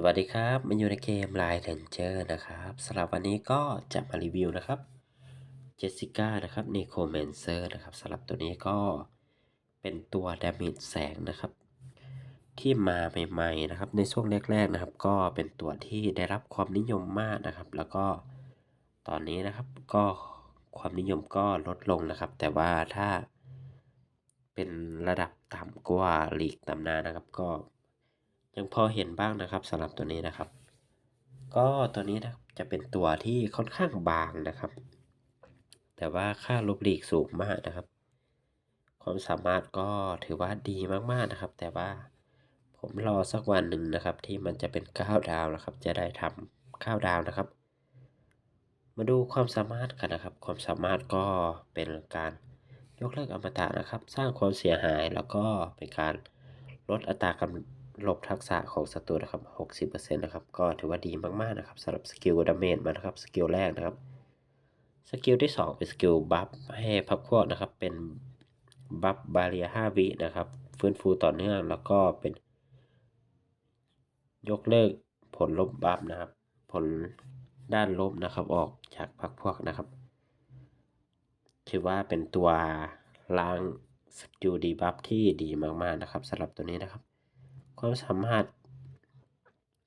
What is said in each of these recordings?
สวัสดีครับมันอยู่ในเกม Line Ranger นะครับสำหรับวันนี้ก็จะมารีวิวนะครับเจสสิก้านะครับ n e c r o m a n c e r นะครับสำหรับตัวนี้ก็เป็นตัวดา a g e แสงนะครับ ที่มาใหม่ๆนะครับ ในช่วงแรกๆนะครับ ก็เป็นตัวที่ได้รับความนิยมมากนะครับ แล้วก็ตอนนี้นะครับก็ความนิยมก็ลดลงนะครับ แต่ว่าถ้าเป็นระดับต่ำกว่าลีกตำนานนะครับ ก็ ยังพอเห็นบ้างนะครับสำหรับตัวนี้นะครับ ก็ตัวนี้นะจะเป็นตัวที่ค่อนข้างบางนะครับ แต่ว่าค่าลบหลีกสูงมากนะครับ ความสามารถก็ถือว่าดีมากๆนะครับ แต่ว่าผมรอสักวันหนึ่งนะครับ ที่มันจะเป็นก้าวดาวนะครับ จะได้ทำข้าวดาวนะครับ มาดูความสามารถกันนะครับ ความสามารถก็เป็นการยกเลิกอมตะนะครับ สร้างความเสียหายแล้วก็เป็นการลดอัตราการ ลบทักษะของศัตรูนะครับ 60%นะครับ ก็ถือว่าดีมากๆนะครับสำหรับสกิลดาเมจมันนะครับ สกิลแรกนะครับ สกิลที่ 2 เป็นสกิลบัฟให้พักพวกนะครับ เป็นบัฟบาเรีย5วินะครับ ฟื้นฟูต่อเนื่องแล้วก็เป็น ยกเลิกผลลบบัฟนะครับ ผลด้านลบนะครับ ออกจากพักพวกนะครับ ถือว่าเป็นตัวล้างสกิลดีบัฟที่ดีมากๆนะครับสำหรับตัวนี้นะครับ ความสามารถ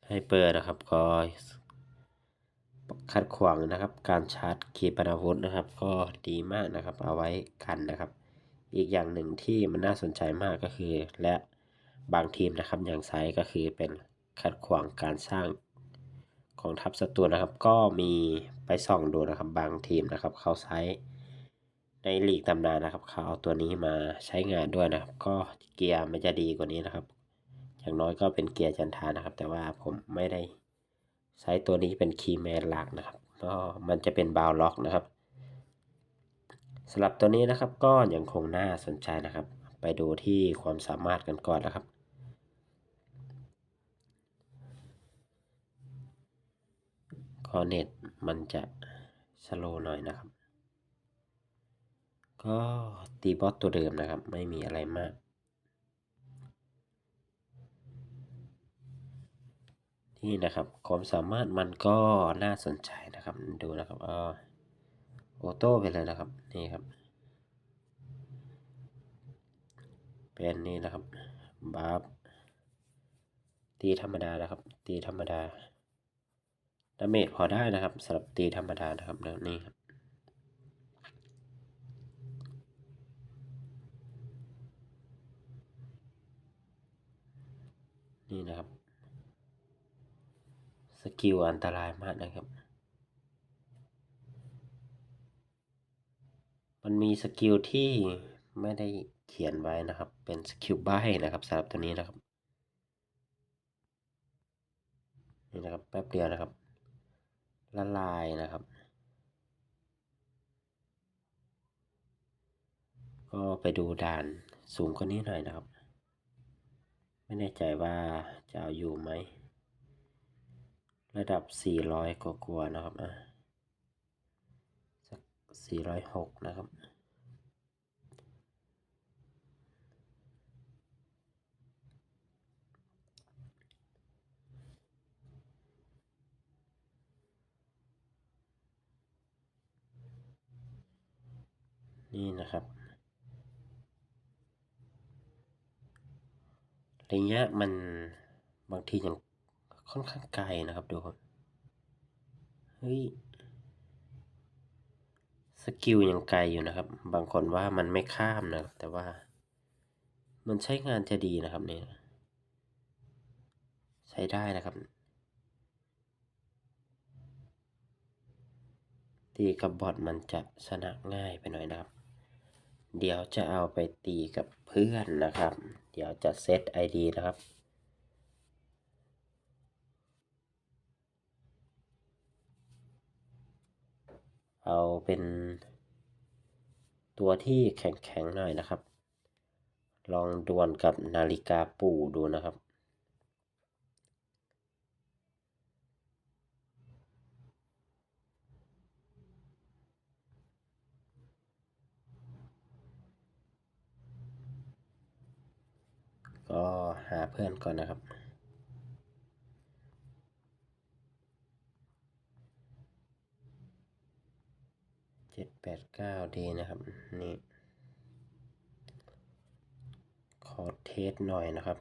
ให้เปิดนะครับก็ขัดขวางนะครับ การชาร์จขีปนาวุธนะครับ ก็ดีมากนะครับ เอาไว้กันนะครับ อีกอย่างหนึ่งที่มันน่าสนใจมากก็คือ และบางทีมนะครับอย่างไซก็คือเป็นขัดขวางการสร้างของทัพศัตรูนะครับ ก็มีไปส่องดูนะครับ บางทีมนะครับเขาใช้ในลีกตำนานนะครับ เขาเอาตัวนี้มาใช้งานด้วยนะครับ ก็เกียร์มันจะดีกว่านี้นะครับ อย่างน้อยก็เป็นเกียร์จันทานะครับ แต่ว่าผมไม่ได้ใช้ตัวนี้เป็นคีย์แมนหลักนะครับก็มันจะเป็นบาวล็อกนะครับสำหรับตัวนี้นะครับก็ยังคงน่าสนใจนะครับ ไปดูที่ความสามารถกันก่อนนะครับ คอเน็ตมันจะสโลหน่อยนะครับ ก็ตีบอสตัวเดิมนะครับ ไม่มีอะไรมาก นี่นะครับ ความสามารถมันก็น่าสนใจนะครับ ดูนะครับออโอโต้ไปเลยนะครับ นี่ครับ เป็นนี่นะครับบาร์ตีธรรมดานะครับ ตีธรรมดาดาเมจพอได้นะครับสำหรับตีธรรมดานะครับแล้วนี่ครับนี่นะครับ สกิลอันตรายมากนะครับ มันมีสกิลที่ไม่ได้เขียนไว้นะครับ เป็นสกิลใบนะครับสำหรับตัวนี้นะครับ นี่นะครับแป๊บเดียวนะครับ ละลายนะครับ ก็ไปดูด่านสูงกว่านี้หน่อยนะครับ ไม่แน่ใจว่าจะเอาอยู่ไหม ระดับ 400 กว่ากว่านะครับอะสัก 406 นะครับ นี่นะครับระยะมันบางทีอยัง ค่อนข้างไกลนะครับดูครับเฮ้ยสกิลยังไกลอยู่นะครับ บางคนว่ามันไม่ข้ามนะครับ แต่ว่า มันใช้งานจะดีนะครับเนี่ยใช้ได้นะครับ ตีกับบอทมันจะชนะง่ายไปหน่อยนะครับ เดี๋ยวจะเอาไปตีกับเพื่อนนะครับ เดี๋ยวจะเซต ID นะครับ เอาเป็นตัวที่แข็งๆหน่อยนะครับ ลองดวลกับนาฬิกาปู่ดูนะครับ ก็หาเพื่อนก่อนนะครับ เจ็ด แปดเก้าดีนะครับ นี่ ขอเทสหน่อยนะครับ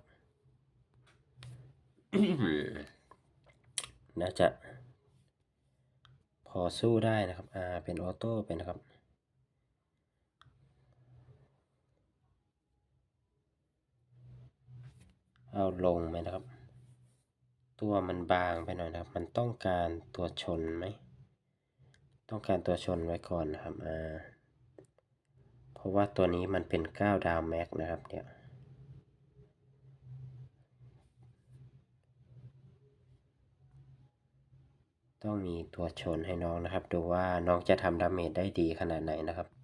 น่าจะ พอสู้ได้นะครับ อ่า เป็นออโต้เป็นนะครับเอาลงไหมนะครับ ตัวมันบางไปหน่อยนะครับ มันต้องการตัวชนไหม ต้องการตัวชนไว้ก่อนนะครับอ่าเพราะว่าตัวนี้มันเป็น 9 ดาวแม็กนะครับเนี่ยต้องมีตัวชนให้น้องนะครับ ดูว่าน้องจะทำดาเมจได้ดีขนาดไหนนะครับ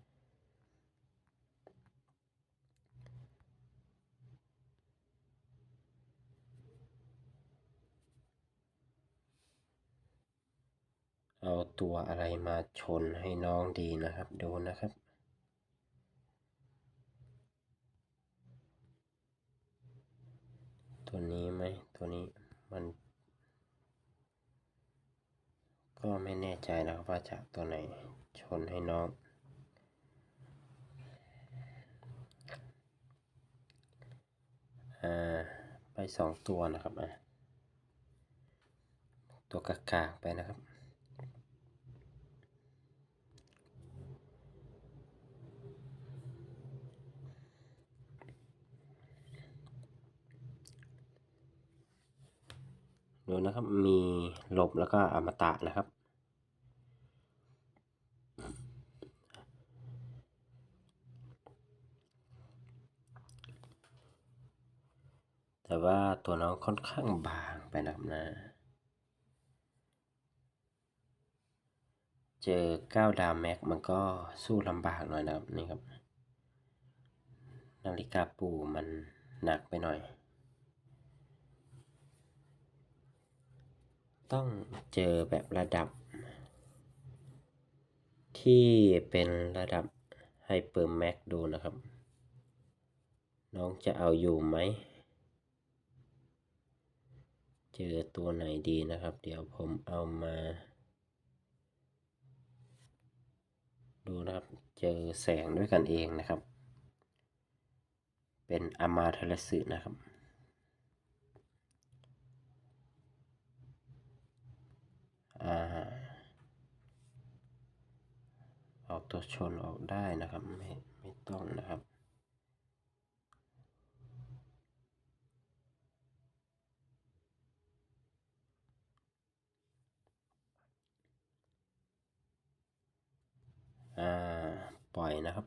เอาตัวอะไรมาชนให้น้องดีนะครับ ดูนะครับ ตัวนี้ไหมตัวนี้มัน ก็ไม่แน่ใจนะครับว่าจะตัวไหนชนให้น้องอ่าไปสองตัวนะครับอะตัวกากากๆไปนะครับ ดูนะครับ มีหลบแล้วก็อมตะนะครับ แต่ว่าตัวน้องค่อนข้างบางไปนะครับนะ เจอ9ดาวแม็กมันก็สู้ลำบากหน่อยนะครับนี่ครับ นาฬิกาปูมันหนักไปหน่อย ต้องเจอแบบระดับ ที่เป็นระดับไฮเปอร์แม็กดูนะครับ น้องจะเอาอยู่ไหม เจอตัวไหนดีนะครับ เดี๋ยวผมเอามา ดูนะครับ เจอแสงด้วยกันเองนะครับ เป็นอามาเทลสึนะครับ อ่า เอา ตัวชนออกได้นะครับ ไม่ไม่ต้องนะครับ อ่า ปล่อยนะครับ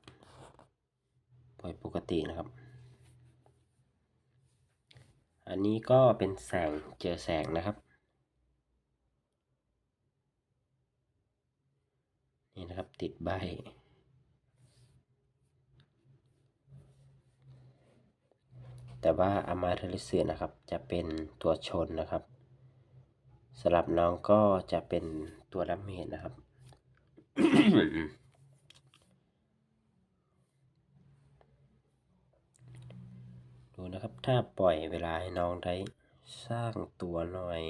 ปล่อยปกตินะครับ อันนี้ก็เป็นแสงเจอแสงนะครับ นี่นะครับ ติดใบ แต่ว่าอามาเทลิเซียนะครับ จะเป็นตัวชนนะครับสำหรับน้องก็จะเป็นตัวดาเมจนะครับ ดูนะครับ ถ้าปล่อยเวลาให้น้องได้สร้างตัวหน่อย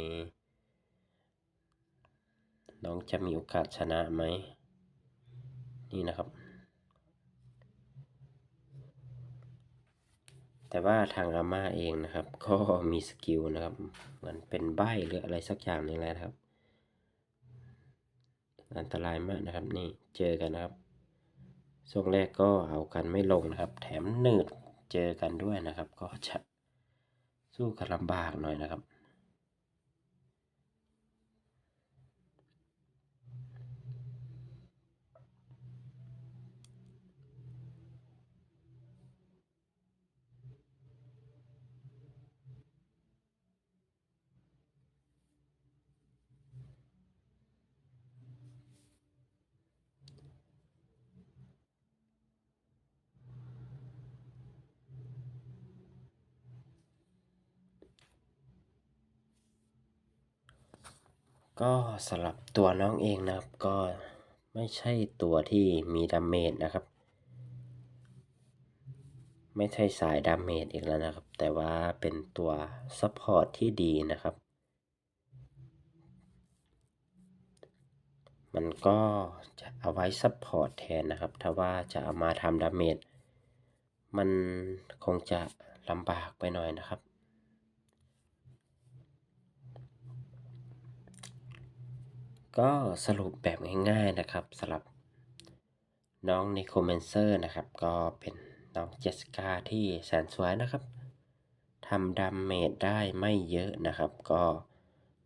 น้องจะมีโอกาสชนะไหม นี่นะครับ แต่ว่าทางอาม่าเองนะครับ ก็มีสกิลนะครับ เหมือนเป็นใบหรืออะไรสักอย่างนี่แหละนะครับ อันตรายมากนะครับ นี่เจอกันนะครับช่วงแรกก็เอากันไม่ลงนะครับ แถมหนืดเจอกันด้วยนะครับ ก็จะสู้กันลำบากหน่อยนะครับ ก็สำหรับตัวน้องเองนะครับ ก็ไม่ใช่ตัวที่มีดาเมจนะครับ ไม่ใช่สายดาเมจอีกแล้วนะครับ แต่ว่าเป็นตัวซัพพอร์ตที่ดีนะครับ มันก็จะเอาไว้ซัพพอร์ตแทนนะครับ ถ้าว่าจะเอามาทำดาเมจมันคงจะลำบากไปหน่อยนะครับ ก็สรุปแบบง่ายๆนะครับสำหรับน้องนิโคเมนเซอร์นะครับ ก็เป็นน้องเจสกาที่แสนสวยนะครับทำดาเมจได้ไม่เยอะนะครับ ก็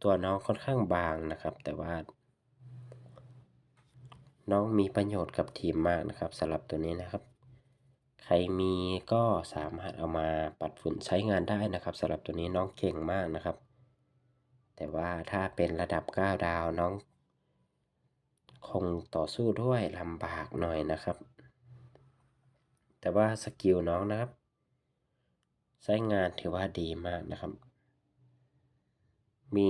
ตัวน้องค่อนข้างบางนะครับ แต่ว่า น้องมีประโยชน์กับทีมมากนะครับสำหรับตัวนี้นะครับ ใครมีก็สามารถเอามาปัดฝุ่นใช้งานได้นะครับสำหรับตัวนี้น้องเก่งมากนะครับ แต่ว่าถ้าเป็นระดับ 9 ดาวน้อง คงต่อสู้ด้วยลำบากหน่อยนะครับ แต่ว่าสกิลน้องนะครับใช้งานถือว่าดีมากนะครับ มี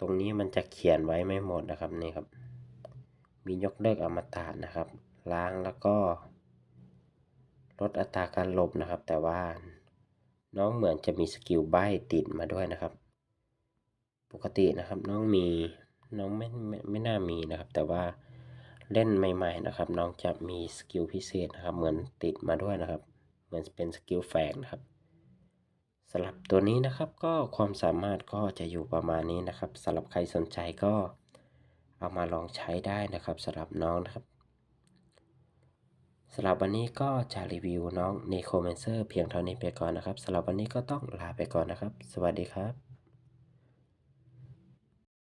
ตรงนี้มันจะเขียนไว้ไม่หมดนะครับนี่ครับ มียกเลิกอมตะนะครับ ล้างแล้วก็ ลดอัตราการหลบนะครับ แต่ว่าน้องเหมือนจะมีสกิลใบติดมาด้วยนะครับ ปกตินะครับน้องมีน้องไม่ไม่ไม่น่ามีนะครับ แต่ว่า เล่นใหม่ ๆ นะครับ น้องจะมีสกิลพิเศษนะครับ เหมือนติดมาด้วยนะครับ เหมือนเป็นสกิลแฝงนะครับสำหรับตัวนี้นะครับก็ความสามารถก็จะอยู่ประมาณนี้นะครับสำหรับใครสนใจก็เอามาลองใช้ได้นะครับสำหรับน้องนะครับสำหรับวันนี้ก็จะรีวิวน้อง n e c r o m a n c e r เพียงเท่านี้ไปก่อนนะครับสำหรับวันนี้ก็ต้องลาไปก่อนนะครับ สวัสดีครับ